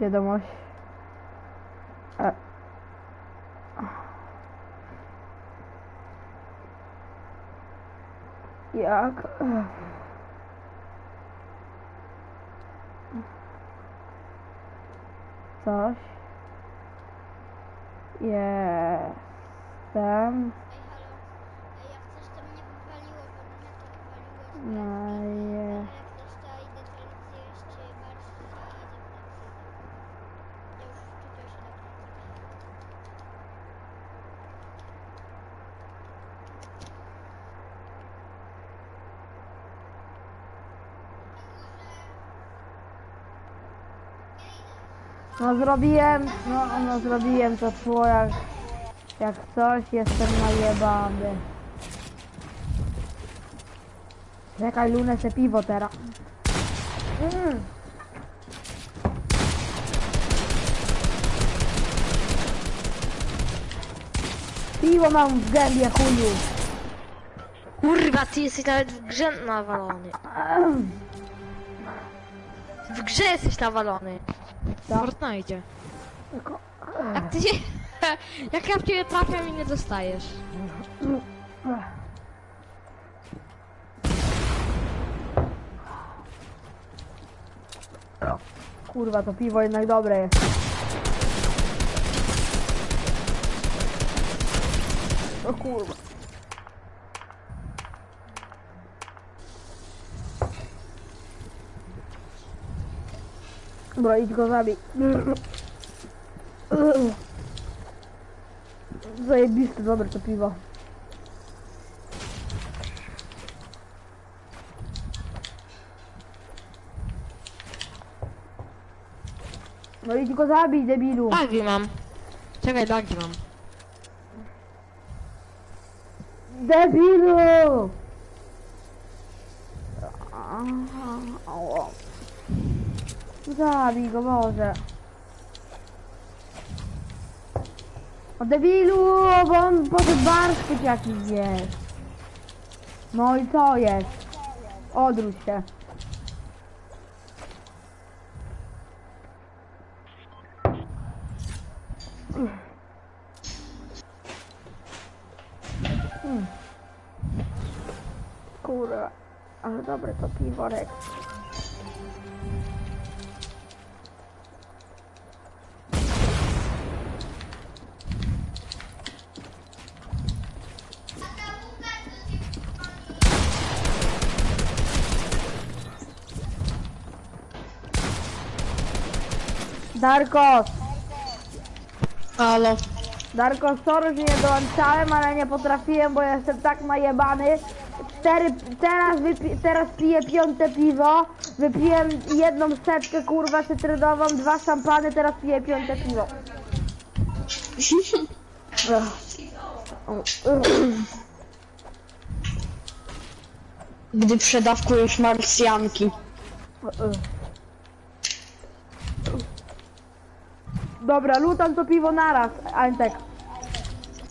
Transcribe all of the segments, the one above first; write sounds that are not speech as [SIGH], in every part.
Wiadomość. E. Jak? Coś. Jestem. Ej, halo. Ej, jak coś to mnie wywaliło, bo mnie to wywaliło. No je. Ale jak coś to idę tradycję jeszcze bardziej i idę w Ja już wczułem się na to. No zrobiłem, no, no zrobiłem to szło jak, jak coś, jestem najebany. Czekaj, lunę se piwo teraz. Mm. Piwo mam w gębie, chuju. Kurwa, ty jesteś nawet w grze nawalony. W grze jesteś nawalony. W Tak. Fortnite. Tylko- Jak ty się... [LAUGHS] Jak ja w ciebie trafiam i nie dostajesz. Kurwa, to piwo jednak dobre jest. O kurwa. Dobra, idź go zabij. Zajebiste, dobre to piwo. No idź go zabij, debilu. Lagi mam. Czekaj, lagi mam. Debilu! Aha, o. Zabij go, Boże. O debilu, bo on barszczyk jakiś jest. No i co jest? Odwróć się. Kurwa, ale dobre to piworek. Darkos! Halo. Darko, sorry, że nie dołączałem, ale nie potrafiłem, bo jestem tak najebany. Cztery, teraz, wypi, teraz piję piąte piwo. Wypiłem jedną setkę, kurwa, cytrynową, dwa szampany, teraz piję piąte piwo. Gdy przedawkujesz marsjanki. [LAUGHS] Dobra, lutam to piwo naraz, Antek.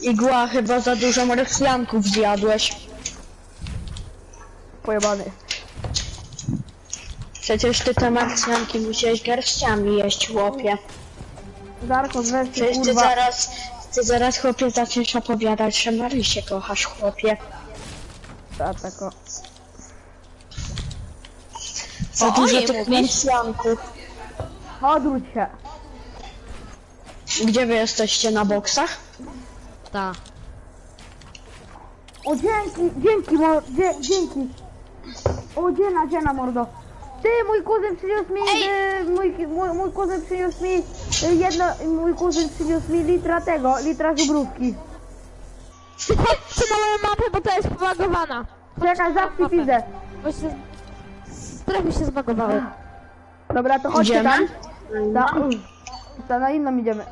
Igła chyba za dużo marsjanków zjadłeś. Pojebany. Przecież ty te marsjanki musiałeś garściami jeść, chłopie. Darko, weź ty, Przecież ty kurwa. zaraz, ty zaraz chłopie zaczniesz opowiadać, że Marysię kochasz, chłopie. Tateko. Za O, dużo tych mówisz? marsjanków. Odwróć się. Gdzie wy jesteście, na boksach? Ta. O, dzięki, dzięki, mo, dzie, dzięki. O, dziena, dziena, mordo. Ty, mój kuzyn przyniósł mi, y, mój, mój, mój kuzyn przyniósł mi y, jedno, mój kuzyn przyniósł mi litra tego, litra żubrówki. Chodźcie na moją mapę, bo to jest pobagowana. Czekaj, zawsze widzę. Bo się... Strefy się zbagowały. Dobra, to chodźcie Idziemy? tam. Ta, ta, na inną idziemy.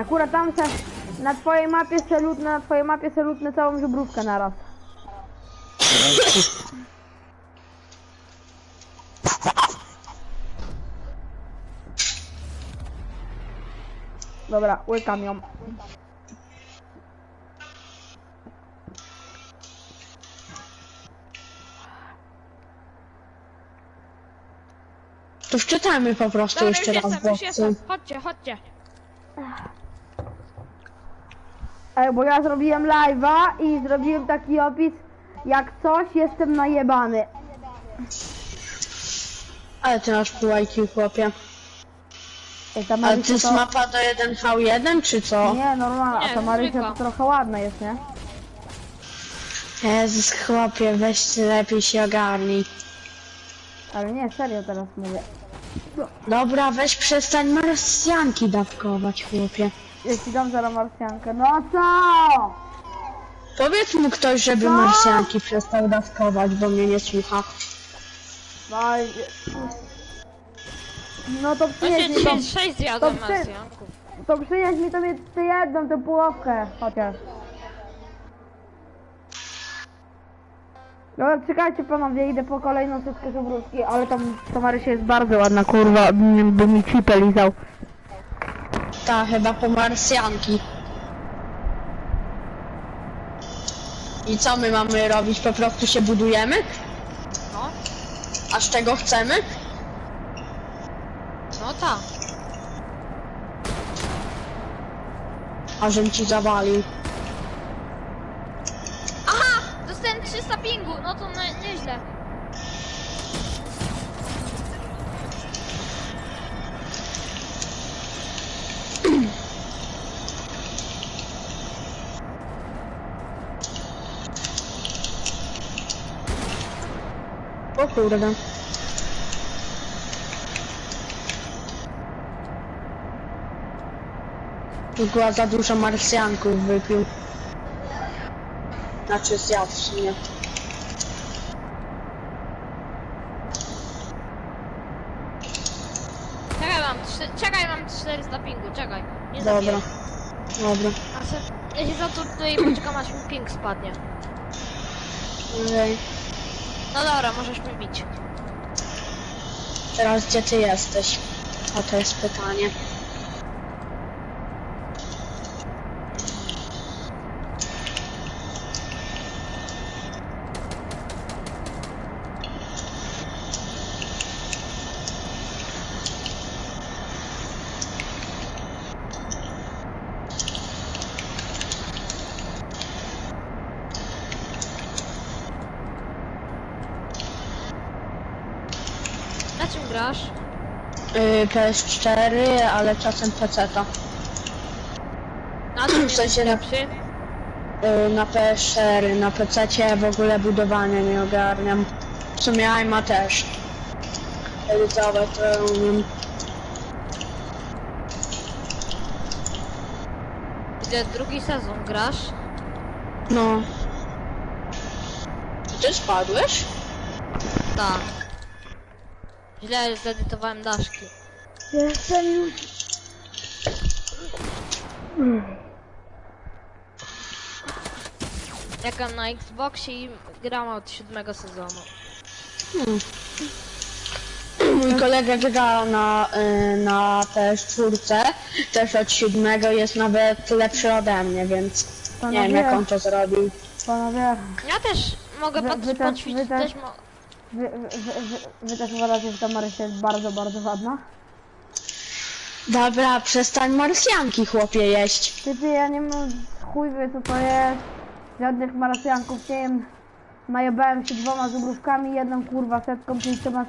Akurat tam se, na twojej mapie se na twojej mapie se lutnę całą żubrówkę naraz. Dobra, łykam ją. To To wczytajmy po prostu Dobra, jeszcze już raz jestem, już w jestem. Chodźcie, chodźcie. Ej, bo ja zrobiłem live'a i zrobiłem taki opis, jak coś jestem najebany. Ale ty masz pół IQ, chłopie. Ej, ta A Marysia ty jest to... mapa do 1v1 czy co? Nie, normalna, a Nie, ta Marysia zwykła. to trochę ładna jest, nie? Jezus chłopie, weź ty lepiej się ogarnij. Ale nie, serio teraz mówię. Dobra, weź przestań marsjanki dawkować, chłopie. Jeśli dam zaraz Marsjankę, no co? Powiedz mu ktoś, żeby Co? marsjanki przestał dawkować, bo mnie nie słucha. No, i- no to Właśnie przynieś mi tą, dzisiaj sześć zjadłem to przy- Marsjanków. to przynieś mi to tę jedną, tę połowkę chociaż. No czekajcie panowie, idę po kolejną setkę żubrówki, ale tam ta Marysia jest bardzo ładna, kurwa, bym by mi cipę lizał. Ta, chyba po marsjanki. I co my mamy robić? Po prostu się budujemy? No, A z czego chcemy? no tak. A żebym ci zawalił. 300 pingu, no to nie, nieźle. O kurde. Była za dużo marsjanków wypił. Znaczy zjadł w sumie. Czekaj, mam, trzy, czekaj, mam 400 pingu, czekaj. Nie Dobra. Dobra. A se, ja się za to tutaj [CLEARS THROAT] poczekam aż mi ping spadnie. Okej. No dobra, możesz mi bić. Teraz gdzie ty jesteś? O to jest pytanie. Na czym grasz? Yy, PS4, ale czasem PC-ta. Na czym W sensie na- lepszy? Na PS4, na PC w ogóle budowania nie ogarniam. W sumie AIMA też. Edytować to umiem. Gdzie drugi sezon grasz? No. Ty spadłeś? Tak. Źle zedytowałem daszki. Jestem już... Jak na Xboxie i gram od siódmego sezonu. Mój kolega gra na, y, na PS4, też od siódmego jest nawet lepszy ode mnie, więc nie wiem jak on to zrobił. Panowie, Ja też mogę Wy- pod, wy też- poćwiczyć, wy też- też mo wy, wy, wy, wy, wy też uważacie, że ta Marysia jest bardzo, bardzo ładna? Dobra, przestań marsjanki chłopie jeść. Ty, ty, ja nie mam chuj wie co to jest. Żadnych marsjanków nie wiem. Najebałem się dwoma zubrówkami, jedną kurwa setką, pięcioma,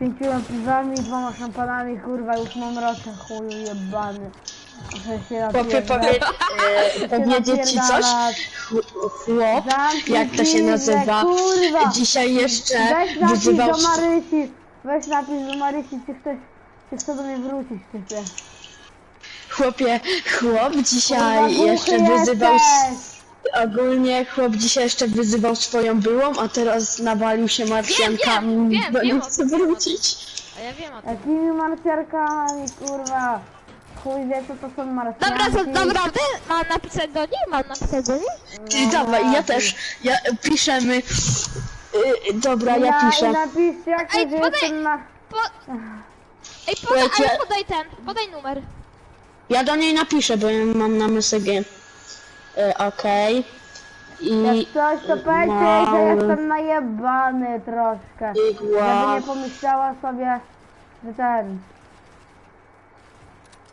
pięcioma piwami, dwoma szampanami, kurwa już mam roczę, chuju jebany. Muszę się Chłopie powie, e, powiedzieć ci coś? Ch- Chłop, Zamknij jak to się pizdę, nazywa? kurwa! Dzisiaj jeszcze Weź wyzywał... do Marysi, weź napisz do Marysi, czy ktoś, czy chce do mnie wrócić, typie. Chłopie, chłop Kurwa, dzisiaj głuchy jeszcze wyzywał... s- jesteś! Ogólnie chłop dzisiaj jeszcze wyzywał swoją byłą, a teraz nawalił się marsjankami, Wiem, wiem, bo wiem nie chce o tym. wrócić. A ja wiem o tym. Jakimi marsjarkami, kurwa? Chuj wie co to są marsjanki. Dobra, co, naprawdę? Mam napisać do niej? Mam napisać do niej? Ty dawaj, ja też, ja piszemy. Y, dobra, ja Ja piszę. i napiszcie jak to, Ej, że podaj- jestem na... Po... Ej, podaj, Słuchajcie. ale podaj ten, podaj numer. Ja do niej napiszę, bo ja mam na MSG. Y, Okej. Jak I coś to powiedzcie że Mały. jestem najebany troszkę. igła. Żeby nie pomyślała sobie, Wy ten.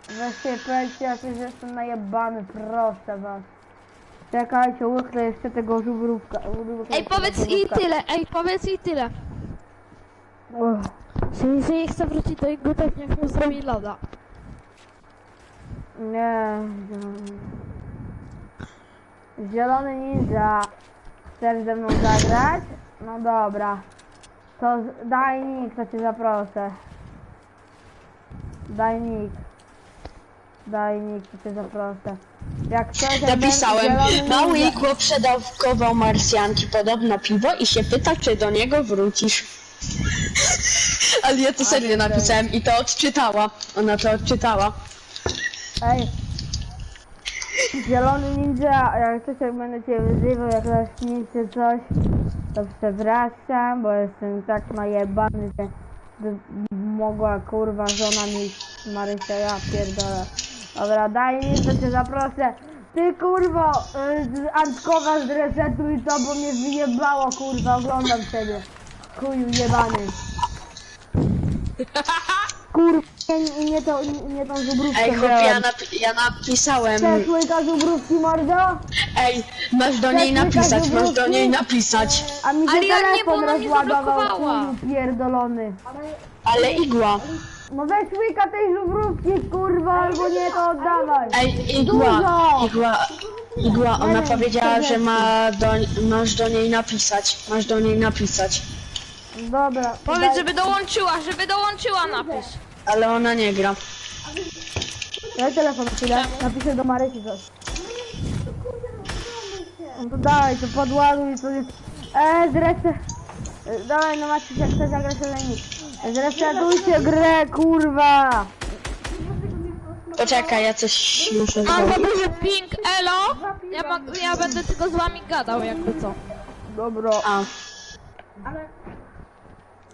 Weźcie powiedzcie jakieś, że jestem najebany, proszę was. Czekajcie, łyknę jeszcze tego żubrówka. Ej, powiedz i żubrówka. tyle, ej, powiedz i tyle. Uff. Jeżeli chce wrócić do jego, to niech mu zrobi loda. Nie. Zielony ninja. Chcesz ze mną zagrać? No dobra. To z- daj nick, to cię zaproszę. Daj nick. Daj nick, to cię zaproszę. Jak coś, jak Napisałem, będzie zielony mały ninja- igło przedawkował Marsjanki podobno piwo i się pyta, czy do niego wrócisz. Ale ja to serio napisałem i to odczytała. Ona to odczytała. Ej. Zielony ninja, jak coś jak będę cię wyzywał, jak zaczniecie coś, to przepraszam, bo jestem tak najebany, że by mogła kurwa żona mi Marysia, ja pierdolę. Dobra, daj mi, to cię zaproszę. Ty kurwo, y, z Antkowa zresetuj to, bo mnie wyjebało kurwa, oglądam ciebie. Chuju jebany. Kurwa, nie, nie, to, nie, tą zubrówkę Ej, chłopie, ja, napi- ja napisałem. Chcesz łyka zubrówki, mordo? Ej, masz do niej Chcesz łyka napisać, masz do niej napisać. A mi się Ale ja nie, telefon bo ona mnie rozładował, zablokowała. pierdolony. Ale igła. No weź łyka tej zubrówki, kurwa, albo nie, to oddawaj. Ej, igła, Dużo! igła, igła, ona powiedziała, że 40. ma do, masz do niej napisać, masz do niej napisać. Dobra. Powiedz, daj- żeby dołączyła, żeby dołączyła, napisz. Ale ona nie gra. Daj telefon chwilę, napiszę do Marysi coś. No to dawaj, to podładuj, to jest... Eee, zreset... e, Dawaj, no Maciek, jak chcesz zagrać olenik. Zresetujcie grę, kurwa! Poczekaj, ja coś muszę Mam zrobić. duży ping, elo. Ja, ma, ja będę tylko z wami gadał, jakby co. Dobra. A,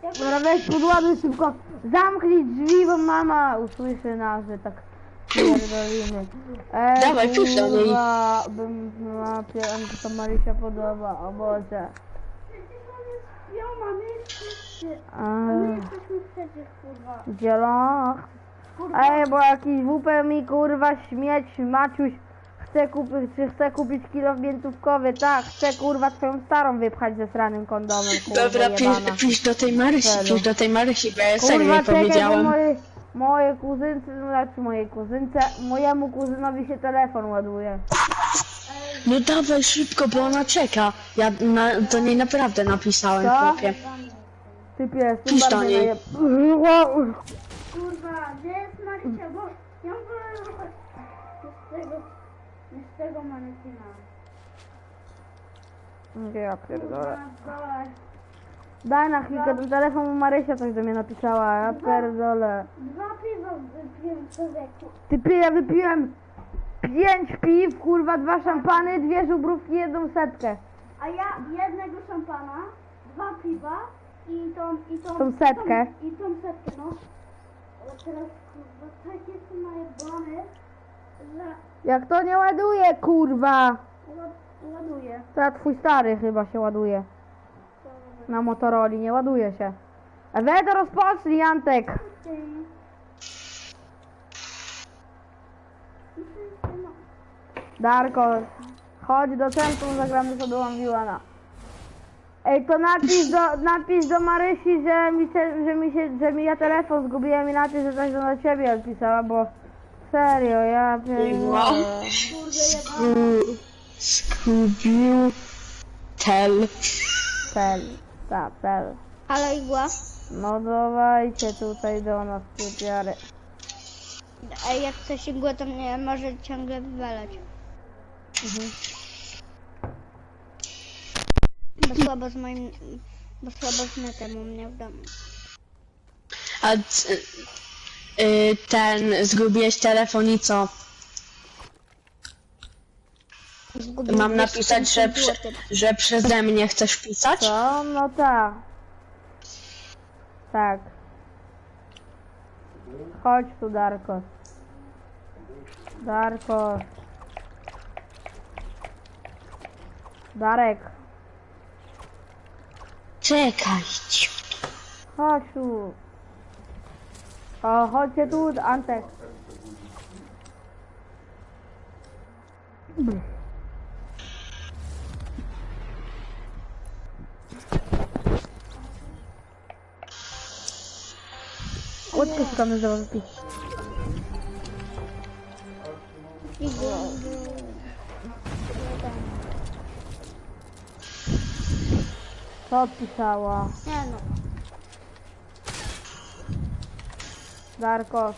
Dobra, weź podładuj szybko. Zamknij drzwi, bo mama usłyszy nas, że tak pierdolimy. E, Dawaj, niej. kurwa, bym ma to Marysia podoba, o Boże. A, Zielono. Ej, bo jakiś WP mi kurwa śmieć, Maciuś chce kupić, czy chce kupić kilo miętówkowy, tak, chce kurwa twoją starą wypchać ze sranym kondomem, kurwa dobra, pisz, jebana. pisz do tej Marysi, Serio. pisz do tej Marysi, bo ja serio Kurwa, jej czekaj, bo powiedziałem. moje, moje kuzynce, no znaczy mojej kuzynce, mojemu kuzynowi się telefon ładuje. No dawaj szybko, bo ona czeka. Ja na, do niej naprawdę napisałem, Co? chłopie. Ty pies, ty Pisz do bardzo niej. Kurwa, gdzie jest Marysia? Bo tego manekina. Ja pierdolę. Daj na chwilkę ten telefon, bo Marysia coś do mnie napisała, ja pierdolę. Dwa piwa wypiłem człowieku. Ty pie, ja wypiłem pięć piw, kurwa, dwa szampany, dwie żubrówki, jedną setkę. A ja jednego szampana, dwa piwa i tą, i tą, Tą setkę. Tą, I tą setkę, no. Ale teraz kurwa, tak jestem najebany, Jak to nie ładuje, kurwa? ład- ładuję. To ja twój stary chyba się ładuje. Na Motoroli, nie ładuje się. A we to rozpocznij, Antek. Darko, chodź do centrum, zagramy sobie One Ej, to napisz do, napisz do Marysi, że mi się, że mi się, że mi ja telefon zgubiłem i napisz, że coś do ciebie odpisała, bo serio, ja pierdolę. Sku- Skubił tel. Cel, tak, cel. Ale igła? No dawajcie tutaj do nas, typiary. A jak coś igłę, to mnie może ciągle wywalać. Bo słabo z moim, bo słabo z netem u mnie w domu. A y, ten, zgubiłeś telefon i co? Zgubiłem Mam napisać, że, 250 prze, złotych. że przeze mnie chcesz pisać? Co? No tak. Tak. Chodź tu, Darko. Darko. Darek. Czekaj. Chodź tu. O, chodźcie tu, Antek. Łódkę szukamy za wypić. Idę. Co pisała? Nie no, Darko.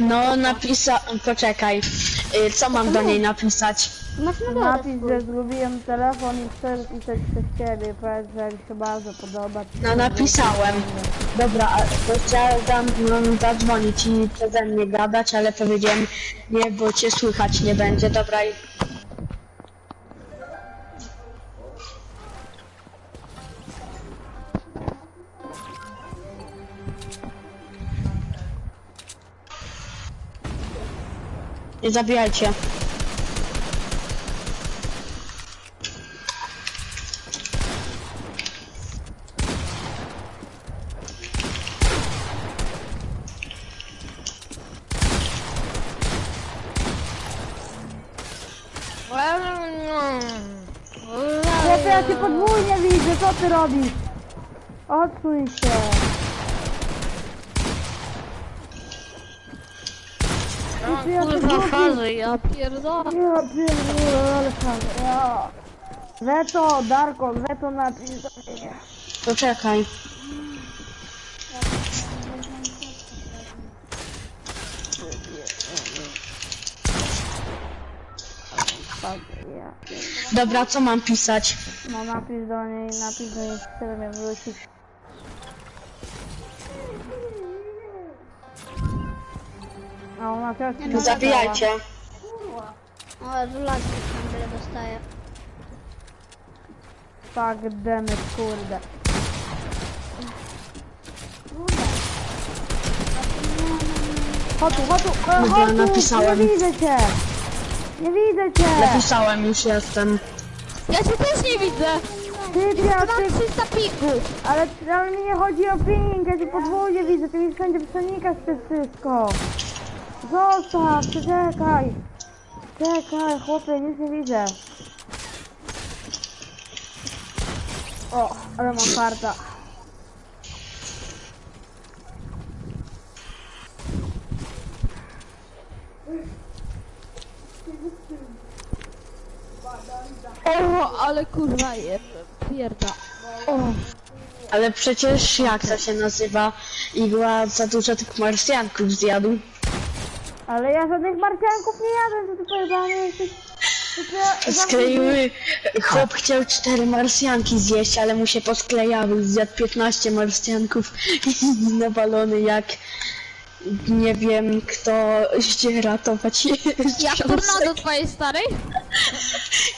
No napisa... poczekaj. Y, Co mam do niej napisać? Masz Napisz, swój. że zgubiłem telefon i chcę pisać przez ciebie. Powiedz, że mi się bardzo podoba. No napisałem. Dobra, a to chciałem no, zadzwonić i przeze mnie gadać, ale powiedziałem nie, bo cię słychać nie będzie. Dobra, i nie zabijajcie. Ja cię podwójnie widzę, co ty robisz? Odsuń się. Ty, ja Kurwa fazy, ja pierdolę. Ja pierdolę, ale fan, ja. Weto, Darko, weto napisz do mnie. Poczekaj. Fuck, ja. Dobra, co mam pisać? No napisz do niej, napisz do niej, chcę mnie wrócić. A ona też ci napisała. Zabijajcie. O, z lagi ciągle dostaję. Fuck, demy, kurde. Chodź tu, chodź tu, e, Dobra, chodź tu, napisałem. nie widzę cię. Nie widzę cię. Napisałem, już jestem. Ja cię też nie widzę. Ty, ty, a ty, Mam 300 pingu. ale, ale mi nie chodzi o ping, ja cię podwójnie widzę, ty mi wszędzie przenikasz przez wszystko. Zostaw, czekaj. Czekaj, chłopie, nic nie widzę. O, ale mam farta. O, ale kurwa je, pierda. Ale przecież jak to się nazywa? Igła za dużo tych marsjanków zjadł. Ale ja żadnych marcianków nie jadę, to ty pojebany jesteś. Skleiły, chłop chciał cztery marsjanki zjeść, ale mu się posklejały. Zjadł 15 marsjanków i [LAUGHS] nawalony jak nie wiem kto idzie ratować [LAUGHS] Jak tornado twojej starej?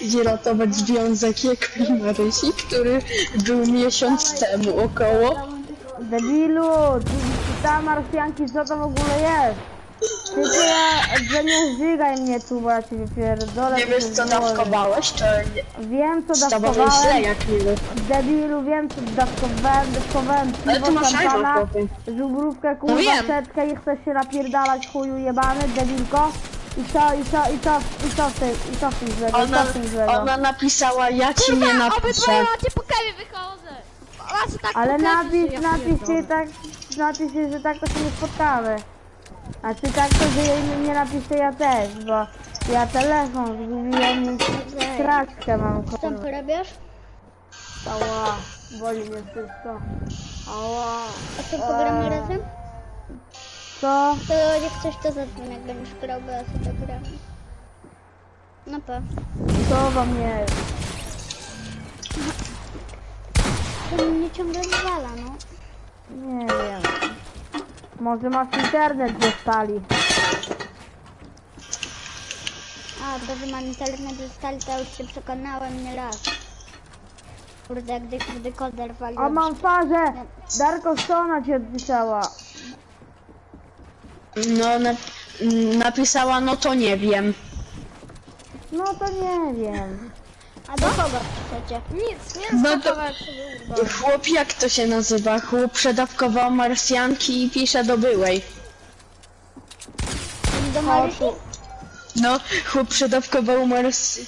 idzie ratować związek jak Marysi, który był miesiąc temu około. Debilu, ty, ty tam marsjanki, co to w ogóle jest? Ty, ty, ja, że nie żygaj mnie tu, bo ja ci wypierdolę. Nie wiesz co dawkowałeś, nie, Wiem co z tobą jest źle dawkowałem, jak debilu, wiem co dawkowałem, dawkowałem Ale piwo, ty masz iPhone, szampana, chłopie. żubrówkę, kurwa, wiem. setkę i chcesz się napierdalać chuju jebany, debilko. I co, i co, i co, i co w tym, i co w tym złego, i Ona, co w tym złego. ona napisała, ja ci nie Kurwa, napiszę. obydwoje macie po kawie wychodzę. Tak Ale po kawie, napisz, ja napisz pierdolę. się tak, napisz się, że tak to się nie spotkamy. A ty tak to, że jej nie napiszę ja też, bo ja telefon zgubiłem i traczkę mam Co tam kurwa. porabiasz? Ała, boli mnie wszystko. Ała. A co pogramy razem? Co? To jak coś to zadzwoń, jak będziesz grał, bo ja sobie gramy. No pa. Co wam jest? To mnie ciągle wywala, no. Nie wiem. Może masz internet dostali. A, to, że mam internet dostali, to już się przekonałem nie raz. Kurde, gdy, gdy koder walił. A mam fazę! Darko, co ona ci odpisała? No, na, napisała, no to nie wiem. No to nie wiem. A do kogo chcecie? Nic, nie No to- sobie. Chłop, jak to się nazywa? Chłop przedawkował marsjanki i pisze do byłej. Do Marysi? No, chłop przedawkował mars...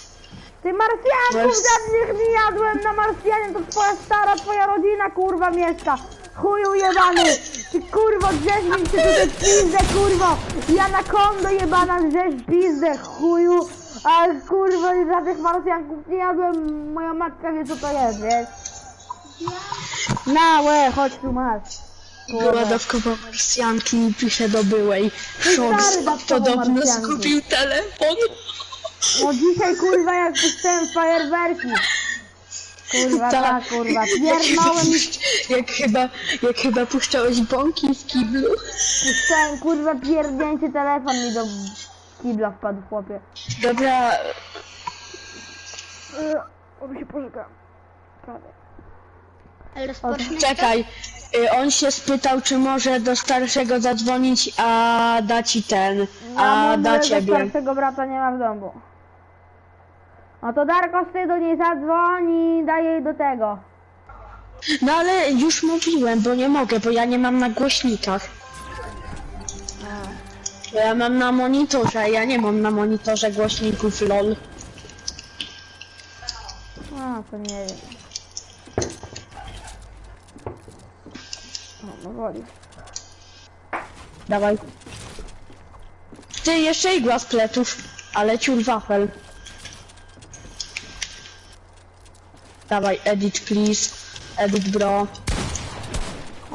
Ty Marsjanków Mars- żadnych nie jadłem na Marsjanie, to twoja stara, twoja rodzina kurwa mieszka. Chuju jebany! Ty kurwo mi się tutaj pizdę kurwo! Ja na kondo jebana w pizdę chuju! A kurwa żadnych Marsjanków nie jadłem, moja matka wie co to jest, wiesz? Na łe, chodź tu masz. Była dawkował marsjanki i pisze do byłej. Szok, stary dawkował podobno marsjanki. zgubił telefon. No dzisiaj kurwa jak puszczałem fajerwerki. Kurwa tak, kurwa. jak, Pierdnąłem i puszcz- [LAUGHS] jak chyba, jak chyba puszczałeś bąki w kiblu. puszczałem kurwa pierdnięcie telefon mi do kibla wpadł chłopie. Dobra, On się pożegam. Prawie. Ale czekaj. Y, On się spytał, czy może do starszego zadzwonić, a da ci ten, a da ciebie. starszego brata nie ma w domu. No to Darko, ty do niej zadzwoń i daj jej do tego. No ale już mówiłem, bo nie mogę, bo ja nie mam na głośnikach. Bo ja mam na monitorze, ja nie mam na monitorze głośników LOL. A, to nie wiem. O, no woli. Dawaj. Ty, jeszcze igła z pleców, ale ciur wafel. Dawaj, edit please. Edit bro.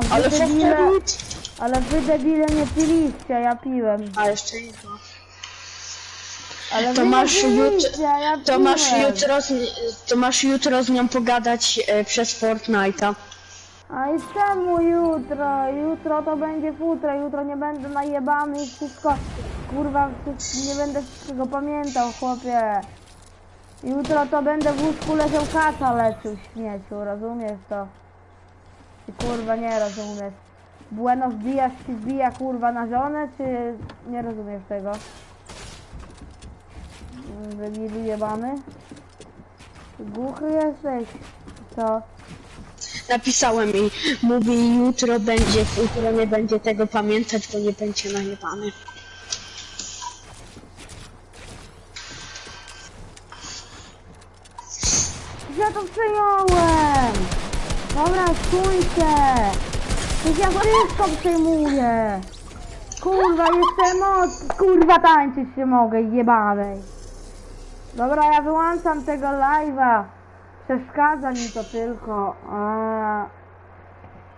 Ale edit. Ale wy debile nie piliście, ja piłem. A jeszcze igła. Ale To wy masz nie jut- piliście, a ja To masz piłem. jutro z, to masz jutro z nią pogadać e, przez Fortnite'a. A i czemu jutro? Jutro to będzie futro, jutro nie będę najebany i wszystko, kurwa, wszystko, nie będę wszystkiego pamiętał, chłopie. Jutro to będę w łóżku leżał kasa leczył śmieciu, rozumiesz to? Ty kurwa nie rozumiesz. Bueno wbijasz ci wbija kurwa na żonę, czy nie rozumiesz tego? Debilu jebany? Głuchy jesteś? Co? Napisałem jej, mówi jutro będzie, jutro nie będzie tego pamiętać, bo nie będzie najebany. Ja to przejąłem! Dobra, stójcie! Ja wszystko przejmuję! Kurwa, jeszcze moc! Kurwa, tańczyć się mogę, jebanej! Dobra, ja wyłączam tego live'a. Przeszkadza mi to tylko.